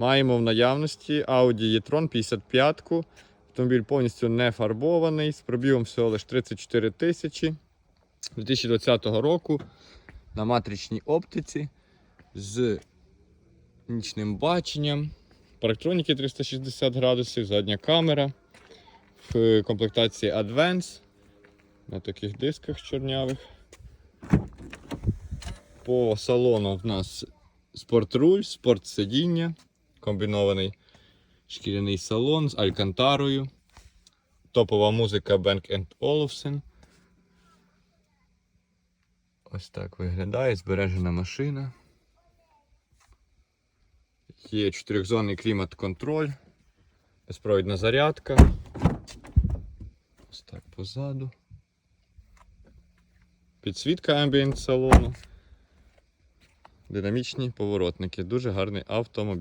Маємо в наявності Audi e-tron 55. Автомобіль повністю не фарбований, з пробігом всього лише 34 тисячі. 2020 року на матричній оптиці з нічним баченням, парктроніки 360 градусів, задня камера. В комплектації Advance. На таких дисках чорнявих. По салону в нас спортруль, спортсидіння, комбінований шкіряний салон з алькантарою, топова музика Bank Olufsen. Ось так виглядає, збережена машина. Є чотирьохзонний клімат-контроль, безпровідна зарядка. Ось так позаду. Підсвітка амбієнт салону. Динамічні поворотники. Дуже гарний автомобіль.